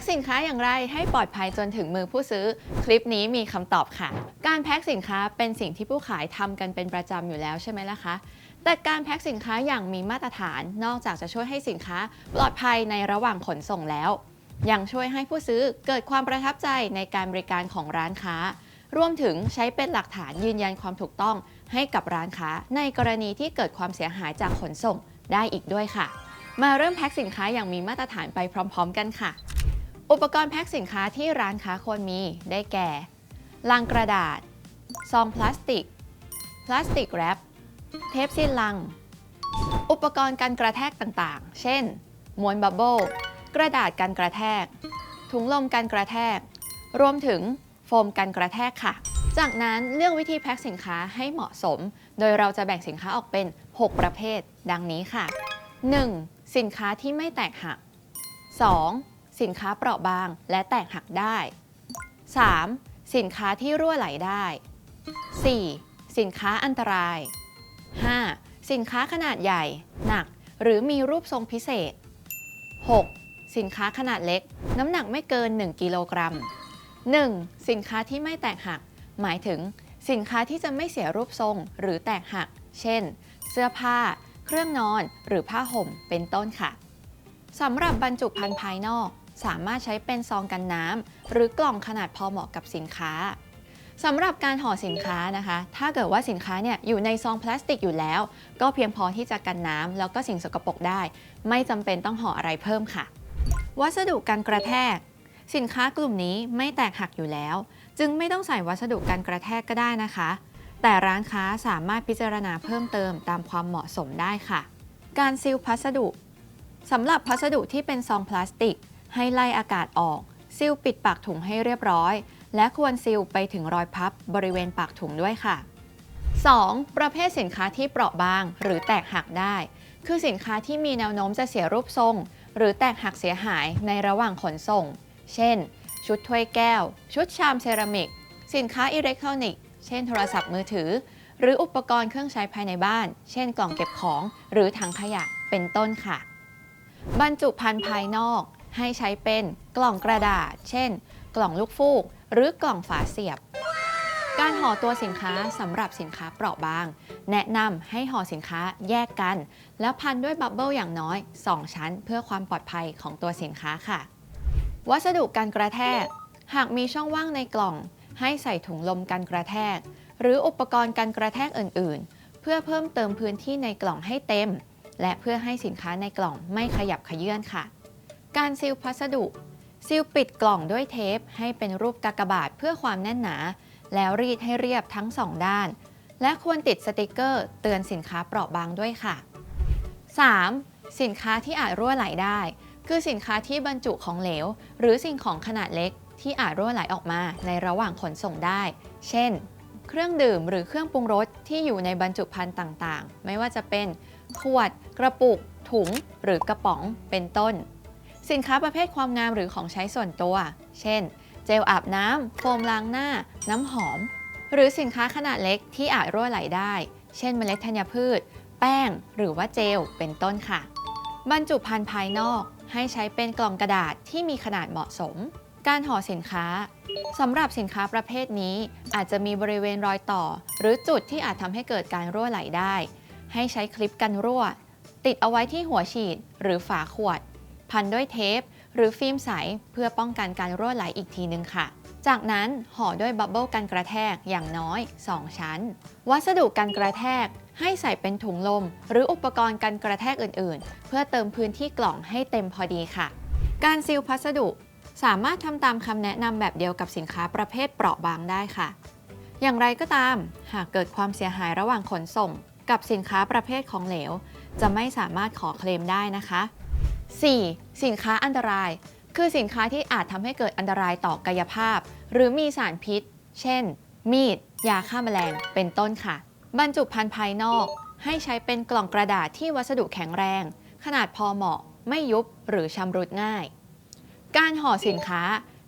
คสินค้าอย่างไรให้ปลอดภัยจนถึงมือผู้ซื้อ คลิปนี้มีคำตอบค่ะ การแพ็คสินค้าเป็นสิ่งที่ผู้ขายทำกันเป็นประจำอยู่แล้วใช่ไหมล่ะคะแต่การแพ็คสินค้าอย่างมีมาตรฐาน นอกจากจะช่วยให้สินค้าปลอดภัยในระหว่างขนส่งแล้ว ยังช่วยให้ผู้ซื้อเกิดความประทับใจในการบริการของร้านค้ารวมถึงใช้เป็นหลักฐานยืนยันความถูกต้องให้กับร้านค้า ในกรณีที่เกิดความเสียหายจากขนส่งได้อีกด้วยค่ะ มาเริ่มแพ็คสินค้าอย่างมีมาตรฐานไปพร้อม ๆ กันค่ะ อุปกรณ์แพ็คสินค้าที่ร้านค้าควรมีได้แก่ ลังกระดาษ ซองพลาสติก พลาสติกแรป เทปซีลลัง อุปกรณ์กันกระแทกต่างๆ เช่น ม้วนบับเบิลกระดาษกันกระแทก ถุงลมกันกระแทก รวมถึงโฟมกันกระแทกค่ะ จากนั้นเลือกวิธีแพ็คสินค้าให้เหมาะสม โดยเราจะแบ่งสินค้าออกเป็น 6 ประเภท ดังนี้ค่ะ 1. สินค้าที่ไม่แตกหัก 2. สินค้าเปราะบาง และแตกหักได้ 3. สินค้าที่รั่วไหลได้ 4. สินค้าอันตราย 5. สินค้าขนาดใหญ่ หนัก หรือมีรูปทรงพิเศษ 6. สินค้าขนาดเล็ก น้ำหนักไม่เกิน 1 กิโลกรัม 1. สินค้าที่ไม่แตกหัก หมายถึง สินค้าที่จะไม่เสียรูปทรง หรือแตกหัก เช่น เสื้อผ้า เครื่องนอน หรือผ้าห่ม เป็นต้นค่ะสำหรับบรรจุภัณฑ์ภายนอก สามารถใช้เป็นซองกันน้ำหรือกล่องขนาดพอเหมาะกับสินค้าสำหรับการห่อสินค้านะคะ ถ้าเกิดว่าสินค้าเนี่ยอยู่ในซองพลาสติกอยู่แล้ว ก็เพียงพอที่จะกันน้ำแล้วก็สิ่งสกปรกได้ ไม่จำเป็นต้องห่ออะไรเพิ่มค่ะ วัสดุกันกระแทก สินค้ากลุ่มนี้ไม่แตกหักอยู่แล้ว จึงไม่ต้องใส่วัสดุกันกระแทกก็ได้นะคะ แต่ร้านค้าสามารถพิจารณาเพิ่มเติมตามความเหมาะสมได้ค่ะ การซีลพัสดุสำหรับพัสดุที่เป็นซองพลาสติก ให้ไล่อากาศออกซีลปิดปากถุงให้เรียบร้อย และควรซีลไปถึงรอยพับบริเวณปากถุงด้วยค่ะ 2. ประเภทสินค้าที่เปราะบาง หรือแตกหักได้ คือสินค้าที่มีแนวโน้มจะเสียรูปทรง หรือแตกหักเสียหายในระหว่างขนส่ง เช่น ชุดถ้วยแก้ว ชุดชามเซรามิก สินค้าอิเล็กทรอนิกส์ เช่นโทรศัพท์มือถือ หรืออุปกรณ์เครื่องใช้ภายในบ้าน เช่น กล่องเก็บของ หรือถังขยะ เป็นต้นค่ะ บรรจุภัณฑ์ภายนอก ให้ใช้เป็นกล่องกระดาษ เช่น กล่องลูกฟูก หรือกล่องฝาเสียบ การห่อตัวสินค้าสำหรับสินค้าเปราะบาง แนะนำให้ห่อสินค้าแยกกัน แล้วพันด้วยบับเบิลอย่างน้อย 2 ชั้น เพื่อความปลอดภัยของตัวสินค้าค่ะ วัสดุการกระแทก หากมีช่องว่างในกล่อง ให้ใส่ถุงลมกันกระแทก หรืออุปกรณ์การกระแทกอื่น ๆ เพื่อเพิ่มเติมพื้นที่ในกล่องให้เต็ม และเพื่อให้สินค้าในกล่องไม่ขยับขยื่นค่ะ การซีลพัสดุ ซีลปิดกล่องด้วยเทปให้เป็นรูปกากบาทเพื่อความแน่นหนา แล้วรีดให้เรียบทั้งสองด้าน และควรติดสติกเกอร์เตือนสินค้าเปราะบางด้วยค่ะ 3. สินค้าที่อาจรั่วไหลได้ คือสินค้าที่บรรจุของเหลว หรือสิ่งของขนาดเล็กที่อาจรั่วไหลออกมาในระหว่างขนส่งได้ เช่น เครื่องดื่มหรือเครื่องปรุงรสที่อยู่ในบรรจุภัณฑ์ต่างๆ ไม่ว่าจะเป็นขวด กระปุก ถุง หรือกระป๋อง เป็นต้น สินค้าประเภทความงามหรือของใช้ส่วนตัว เช่น เจลอาบน้ำโฟมล้างหน้า น้ำหอม หรือสินค้าขนาดเล็กที่อาจรั่วไหลได้ เช่นเมล็ดธัญพืช แป้ง หรือว่าเจล เป็นต้นค่ะ บรรจุภัณฑ์ภายนอกให้ใช้เป็นกล่องกระดาษที่มีขนาดเหมาะสม การห่อสินค้าสำหรับสินค้าประเภทนี้ อาจจะมีบริเวณรอยต่อ หรือจุดที่อาจทำให้เกิดการรั่วไหลได้ ให้ใช้คลิปกันรั่ว ติดเอาไว้ที่หัวฉีดหรือฝาขวด พันด้วยเทป หรือฟิล์มใสเพื่อป้องกันการรั่วไหลอีกทีนึงค่ะ จากนั้นห่อด้วยบับเบิลกันกระแทกอย่างน้อย 2 ชั้น วัสดุกันกระแทกให้ใส่เป็นถุงลม หรืออุปกรณ์กันกระแทกอื่นๆ เพื่อเติมพื้นที่กล่องให้เต็มพอดีค่ะ การซีลพัสดุสามารถทำตามคำแนะนำแบบเดียวกับสินค้าประเภทเปราะบางได้ค่ะ อย่างไรก็ตาม หากเกิดความเสียหายระหว่างขนส่ง กับสินค้าประเภทของเหลว จะไม่สามารถขอเคลมได้นะคะ 4. สินค้าอันตราย คือสินค้าที่อาจทำให้เกิดอันตรายต่อกายภาพ หรือมีสารพิษ เช่น มีด ยาฆ่าแมลง เป็นต้นค่ะ บรรจุภัณฑ์ภายนอก ให้ใช้เป็นกล่องกระดาษที่วัสดุแข็งแรง ขนาดพอเหมาะ ไม่ยุบหรือชำรุดง่าย การห่อสินค้า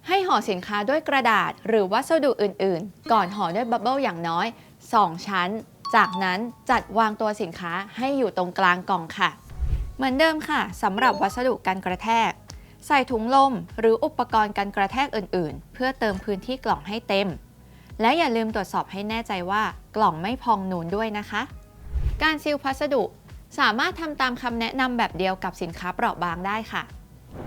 ให้ห่อสินค้าด้วยกระดาษหรือวัสดุอื่น ๆ ก่อนห่อด้วยบับเบิลอย่างน้อย 2 ชั้น จากนั้นจัดวางตัวสินค้าให้อยู่ตรงกลางกล่องค่ะ เหมือนเดิมค่ะสำหรับวัสดุการกระแทก ใส่ถุงลมหรืออุปกรณ์กันกระแทกอื่น ๆ เพื่อเติมพื้นที่กล่องให้เต็ม และอย่าลืมตรวจสอบให้แน่ใจว่ากล่องไม่พองนูนด้วยนะคะ การซีลพัสดุสามารถทำตามคำแนะนำแบบเดียวกับสินค้าเปราะบางได้ค่ะ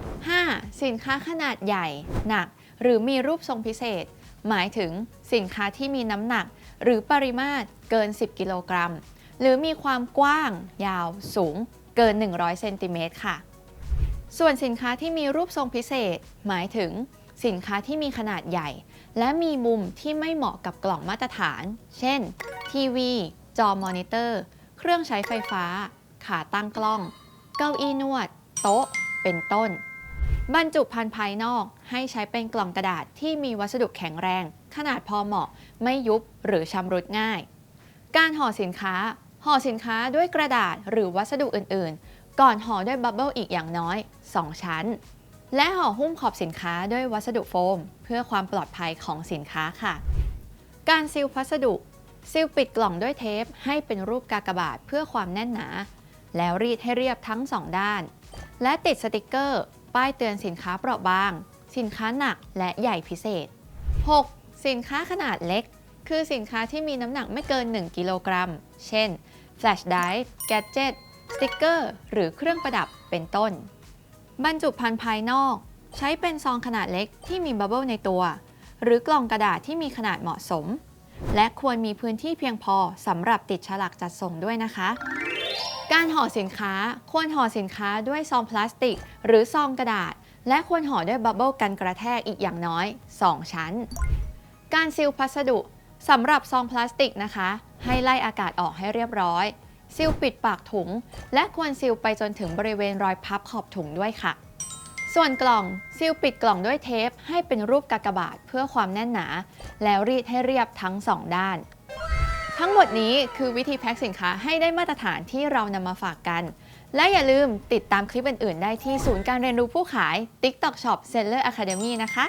5. สินค้าขนาดใหญ่ หนัก หรือมีรูปทรงพิเศษ หมายถึงสินค้าที่มีน้ำหนัก หรือปริมาตรเกิน 10 กิโลกรัม หรือมีความกว้าง ยาว สูง เกิน 100เซนติเมตรค่ะ ส่วนสินค้าที่มีรูปทรงพิเศษ หมายถึงสินค้าที่มีขนาดใหญ่ และมีมุมที่ไม่เหมาะกับกล่องมาตรฐาน เช่น ทีวี จอมอนิเตอร์ เครื่องใช้ไฟฟ้า ขาตั้งกล้อง เก้าอี้นวด โต๊ะ เป็นต้น บรรจุภัณฑ์ภายนอกให้ใช้เป็นกล่องกระดาษที่มีวัสดุแข็งแรง ขนาดพอเหมาะ ไม่ยุบหรือชำรุดง่าย การห่อสินค้า ห่อสินค้าด้วยกระดาษหรือวัสดุอื่นๆ ก่อนห่อด้วยบับเบิลอีกอย่างน้อย 2 ชั้น และห่อหุ้มขอบสินค้าด้วยวัสดุโฟม เพื่อความปลอดภัยของสินค้าค่ะ การซีลพัสดุซีลปิดกล่องด้วยเทปให้เป็นรูปกากบาทเพื่อความแน่นหนา แล้วรีดให้เรียบทั้ง 2 ด้าน และติดสติกเกอร์ ป้ายเตือนสินค้าเปราะบาง สินค้าหนักและใหญ่พิเศษ 6. สินค้าขนาดเล็ก คือสินค้าที่มีน้ำหนักไม่เกิน 1 กิโลกรัม เช่น แฟลชไดร์แกดเจิตสติกเกอร์หรือเครื่องประดับเป็นต้น บรรจุภัณฑ์ภายนอก ใช้เป็นซองขนาดเล็กที่มีบับเบิลในตัว หรือกล่องกระดาษที่มีขนาดเหมาะสม และควรมีพื้นที่เพียงพอสำหรับติดฉลากจัดส่งด้วยนะคะ การห่อสินค้าควรห่อสินค้าด้วยซองพลาสติก หรือซองกระดาษ และควรห่อด้วยบับเบิลกันกระแทกอีกอย่างน้อย 2 ชั้น การซีลพัสดุ สำหรับซองพลาสติกนะคะ ให้ไล่อากาศออกให้เรียบร้อยซีลปิดปากถุง และควรซีลไปจนถึงบริเวณรอยพับขอบถุงด้วยค่ะ ส่วนกล่องซีลปิดกล่องด้วยเทป ให้เป็นรูปกากบาทเพื่อความแน่นหนา แล้วรีดให้เรียบทั้งสองด้าน ทั้งหมดนี้คือวิธีแพ็คสินค้าให้ได้มาตรฐานที่เรานำมาฝากกัน และอย่าลืมติดตามคลิปอื่น ๆ ได้ที่ศูนย์การเรียนรู้ผู้ขาย TikTok Shop Seller Academy นะคะ